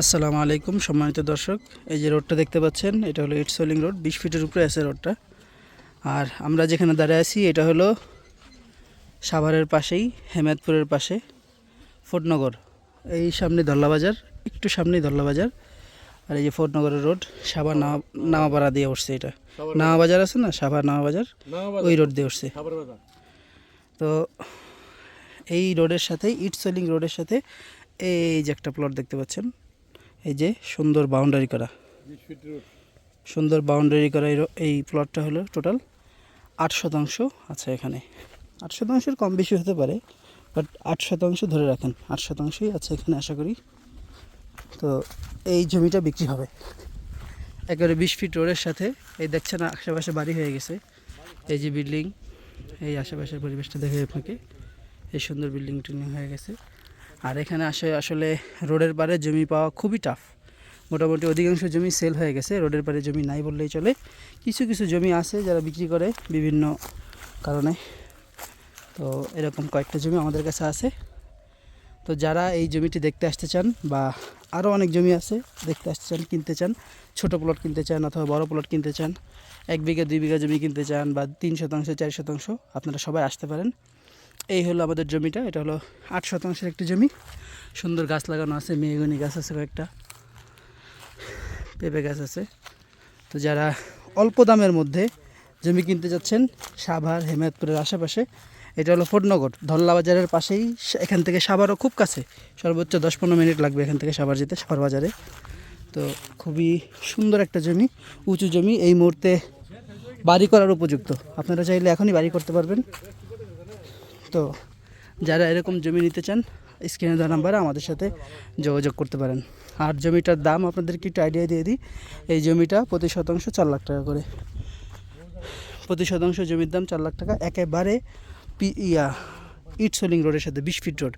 আসসালামু আলাইকুম সম্মানিত দর্শক। এই যে রোডটা দেখতে পাচ্ছেন এটা হলো ইট সোলিং রোড বিশ ফিটের উপরে আছে রোডটা। আর আমরা যেখানে দাঁড়িয়ে আছি এটা হলো সাভারের পাশেই হেমায়তপুরের পাশে ফোর্টনগর। এই সামনে ধল্লা বাজার একটু সামনেই ধল্লা বাজার আর এই যে ফোর্টনগরের রোড সাভার নামা নামাপাড়া দিয়ে উঠছে এটা। নামা বাজার। আছে না? সাভার নামা বাজার ওই রোড দিয়ে উঠছে। তো এই রোডের সাথে ইট সেলিং রোডের সাথে এই যে একটা প্লট দেখতে পাচ্ছেন। এই যে সুন্দর বাউন্ডারি করা। সুন্দর বাউন্ডারি করা এই প্লটটা হলো টোটাল আট শতাংশ আছে এখানে। আট শতাংশের কম বেশি হতে পারে বাট আট শতাংশ ধরে রাখেন। আট শতাংশই আছে এখানে আশা করি। তো এই জমিটা বিক্রি হবে। একেবারে বিশ ফিট রোডের সাথে। এই দেখছেন আশেপাশে বাড়ি হয়ে গেছে। এই যে বিল্ডিং এই আশেপাশের পরিবেশটা দেখে আপনাকে। এই সুন্দর বিল্ডিং টিল্ডিং হয়ে গেছে। আর এখানে আসে আসলে রোডের পারে জমি পাওয়া খুবই টাফ মোটামুটি অধিকাংশ জমি সেল হয়ে গেছে, রোডের পারে জমি নাই বললেই চলে। কিছু কিছু জমি আছে যারা বিক্রি করে বিভিন্ন কারণে। তো এরকম কয়েকটা জমি আমাদের কাছে আছে। তো যারা এই জমিটি দেখতে আসতে চান বা আরও অনেক জমি আছে দেখতে আসতে চান, কিনতে চান, ছোট প্লট কিনতে চান অথবা বড় প্লট কিনতে চান, এক বিঘা, দুই বিঘা জমি কিনতে চান বা তিন শতাংশ, চার শতাংশ, আপনারা সবাই আসতে পারেন। এই হলো আমাদের জমিটা, এটা হলো আট শতাংশের একটি জমি। সুন্দর গাছ লাগানো আছে, মেহগনি গাছ আছে কয়েকটা, পেঁপে গাছ আছে। তো যারা অল্প দামের মধ্যে জমি কিনতে যাচ্ছেন, সাভার, হেমায়তপুরের আশেপাশে, এটা হলো ফোটনগর ধল্লা বাজারের পাশেই এখান থেকে সাভারও খুব কাছে, সর্বোচ্চ দশ পনেরো মিনিট লাগবে এখান থেকে সাভার যেতে, সাভার বাজারে। তো খুবই সুন্দর একটা জমি, উঁচু জমি, এই মুহূর্তে বাড়ি করার উপযুক্ত। আপনারা চাইলে এখনই বাড়ি করতে পারবেন। তো যারা এরকম জমি নিতে চান, স্ক্রিনে দেওয়া নাম্বারে আমাদের সাথে যোগাযোগ করতে পারেন। আর জমিটার দাম আপনাদেরকে একটু আইডিয়া দিয়ে দিই। এই জমিটা প্রতি শতাংশ চার লাখ টাকা করে। প্রতি শতাংশ জমির দাম চার লাখ টাকা। একেবারে পি ইয়া ইট সোলিং রোডের সাথে, বিশ ফিট রোড।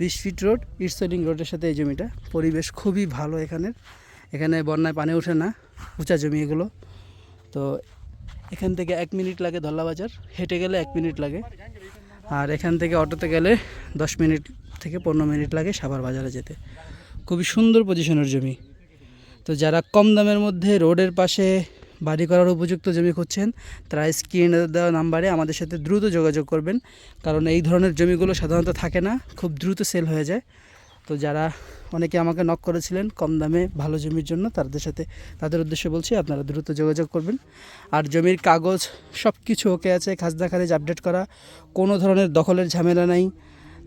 বিশ ফিট রোড, ইট সোলিং রোডের সাথে এই জমিটা। পরিবেশ খুবই ভালো এখানের। এখানে বন্যায় পানি ওঠে না, উঁচা জমি এগুলো। তো এখান থেকে এক মিনিট লাগে ধল্লা বাজার হেঁটে গেলে এক মিনিট লাগে। আর এখান থেকে অটোতে গেলে দশ মিনিট থেকে পনেরো মিনিট লাগে সাভার বাজারে যেতে। খুবই সুন্দর পজিশনের জমি। তো যারা কম দামের মধ্যে রোডের পাশে বাড়ি করার উপযুক্ত জমি খুঁজছেন, তারা স্ক্রিনে দেওয়া নাম্বারে আমাদের সাথে দ্রুত যোগাযোগ করবেন। কারণ এই ধরনের জমিগুলো সাধারণত থাকে না, খুব দ্রুত সেল হয়ে যায়। তো যারা অনেকে আমাকে নক করেছিলেন কম দামে ভালো জমির জন্য, তাদের সাথে তাদের উদ্দেশ্যে বলছি আপনারা দ্রুত যোগাযোগ করবেন। আর জমির কাগজ সব কিছু ওকে আছে, খাজনা খারিজ আপডেট করা, কোনো ধরনের দখলের ঝামেলা নাই।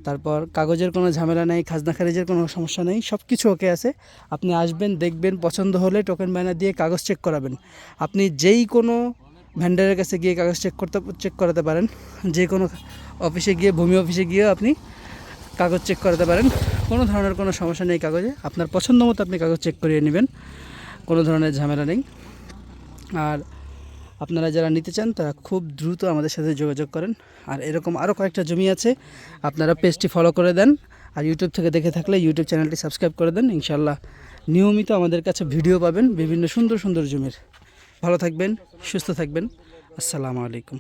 তারপর কাগজের কোনো ঝামেলা নেই, খাজনা খারিজের কোনো সমস্যা নেই সব কিছু ওকে আছে। আপনি আসবেন, দেখবেন, পছন্দ হলে টোকেন বায়না দিয়ে কাগজ চেক করাবেন। আপনি যেই কোনো ভ্যান্ডারের কাছে গিয়ে কাগজ চেক করতে চেক করাতে পারেন। যে কোনো অফিসে গিয়ে, ভূমি অফিসে গিয়ে আপনি কাগজ চেক করাতে পারেন। কোনো ধরনের কোনো সমস্যা নেই কাগজে। আপনার পছন্দ মতো আপনি কাগজ চেক করিয়ে নেবেন। কোনো ধরনের ঝামেলা নেই। আর আপনারা যারা নিতে চান, তারা খুব দ্রুত আমাদের সাথে যোগাযোগ করেন। আর এরকম আরও কয়েকটা জমি আছে, আপনারা পেজটি ফলো করে দেন। আর ইউটিউব থেকে দেখে থাকলে ইউটিউব চ্যানেলটি সাবস্ক্রাইব করে দেন। ইনশাল্লাহ নিয়মিত আমাদের কাছে ভিডিও পাবেন বিভিন্ন সুন্দর সুন্দর জমির। ভালো থাকবেন, সুস্থ থাকবেন। আসসালামু আলাইকুম।